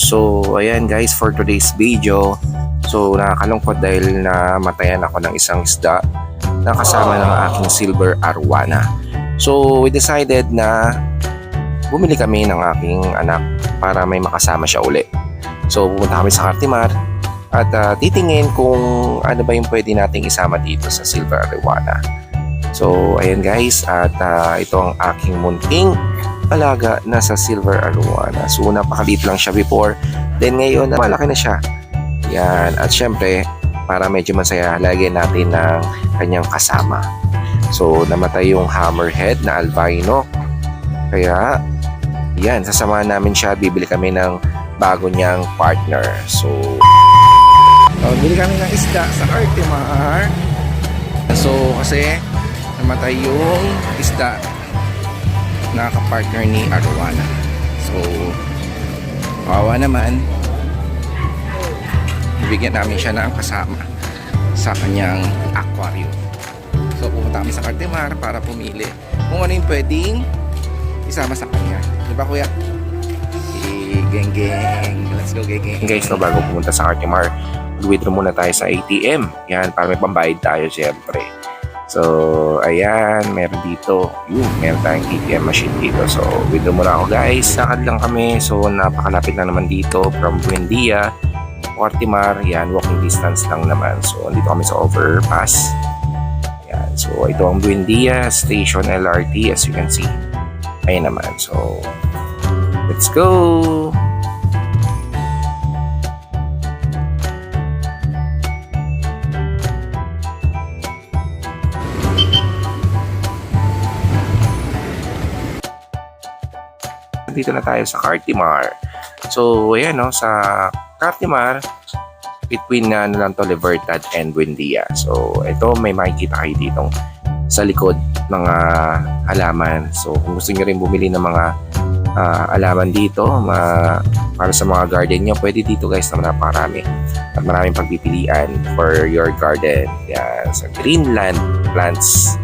So, ayan guys, for today's video, so nakakalungkot dahil namatayan ako ng isang isda na kasama ng aking silver arwana. So, we decided na bumili kami ng aking anak para may makasama siya uli. So, pupunta kami sa Cartimar at ah, titingin kung ano ba yung pwede nating isama dito sa silver arwana. So, ayan guys, at ah, ito ang aking munting alaga na sa silver arwana. So, napakaliit lang siya before. Then ngayon, malaki na siya. Yan. At syempre, para medyo masaya, lagyan natin ng kanyang kasama. So, namatay yung hammerhead na albino. Kaya, yan, sasamahan namin siya. Bibili kami ng bago niyang partner. So, oh, bili kami ng isda sa Artimar. So, kasi namatay yung isda na kapartner ni Arwana. So, kawawa naman. Bibigyan namin siya ng kasama sa kanyang aquarium. So, pumunta kami sa Cartimar para pumili kung ano yung pwedeng isama sa kanya. Di ba, kuya? Eh, geng geng. Let's go, geng geng. Guys, no, bago pumunta sa Cartimar, withdraw muna tayo sa ATM. Yan, para may pambayad tayo, syempre. So, ayan, meron dito. Yun, meron tayong ATM machine dito. So, withdraw muna ako guys. Lakad lang kami. So, napakalapit na naman dito from Buendia, Ortimar. Yan, walking distance lang naman. So, dito kami sa overpass. Yan. So, ito ang Buendia Station LRT as you can see. Ayun naman. So, let's go! Dito na tayo sa Cartimar. So, ayan no, sa Cartimar, between na ano lang to, Libertad and Buendia. So, ito may makikita kayo ditong sa likod ng ah, halaman. So, kung gusto nyo rin bumili ng mga ah, alaman dito, ma, para sa mga garden nyo, pwede dito guys na napakarami. At maraming pagpipilian for your garden. Yan, sa Greenland plants.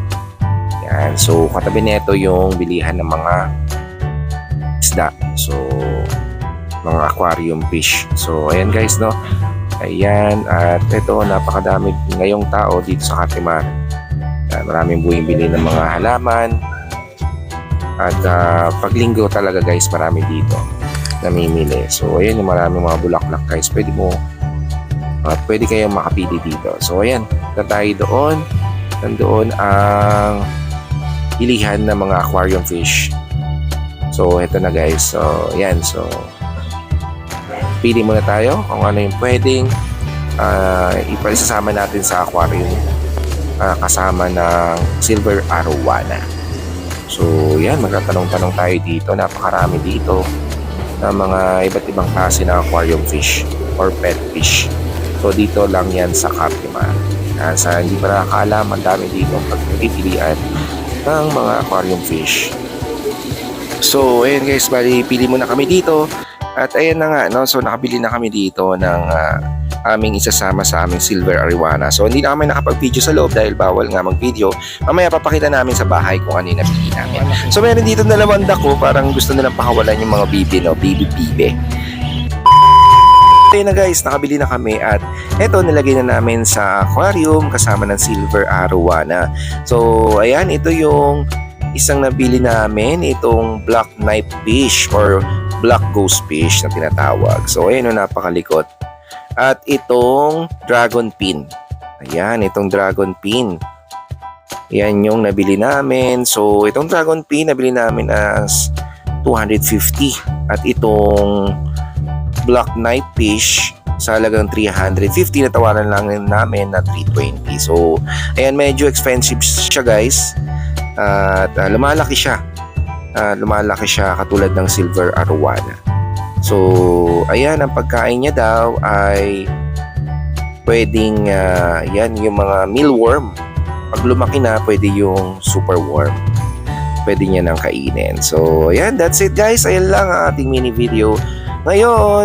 Yan, so katabi nito yung bilihan ng mga isda. So, mga aquarium fish. So, ayan guys, no? Ayan, at ito, napakadami ngayong tao dito sa Katimar. Yan, maraming bumibili ng mga halaman. At ah, paglinggo talaga guys, marami dito namimili. So, ayan yung maraming mga bulaklak guys. Pwede mo, ah, pwede kayong makapili dito. So, ayan, na tayo doon. Nandoon ang ilihan ng mga aquarium fish. So, ito na guys. So, yan. So, pili muna tayo kung ano yung pwedeng uh, ipalisasama natin sa aquarium ah, kasama ng silver arowana. So, yan. Magtatanong-tanong tayo dito. Napakarami dito ng mga iba't ibang klase ng aquarium fish or pet fish. So, dito lang yan sa Cartimar. Uh, sa hindi pa nakakaalam, ang dami dito pagpipilian ng mga aquarium fish. So, ayan guys, bali pili muna kami dito. At ayan na nga, no? So, nakabili na kami dito ng ah, aming isasama sa aming silver ariwana. So, hindi na kami nakapag-video sa loob dahil bawal nga mag-video. Mamaya papakita namin sa bahay kung ano yung nabili namin. So, meron dito na naman ko, parang gusto nilang pakawalan yung mga bibi, no? Bibi-bibi. Ayun na guys, nakabili na kami at eto nilagay na namin sa aquarium kasama ng silver arowana. So, ayan, ito yung isang nabili namin, itong black knife fish or black ghost fish na tinatawag. So, ayan, oh, napakalikot. At itong dragon pin. Ayan, itong dragon pin. Yan yung nabili namin. So, itong dragon pin nabili namin as 250. At itong black knife fish sa halagang 350 natawaran lang namin na 320 so ayan medyo expensive siya guys at ah, lumalaki siya. Ah, lumalaki siya katulad ng silver arowana. So ayan ang pagkain niya daw ay pwedeng ah, yan yung mga mealworm. Pag lumaki na pwede yung super worm pwede niya nang kainin. So ayan that's it guys. Ayan lang ang ating mini video. Ngayon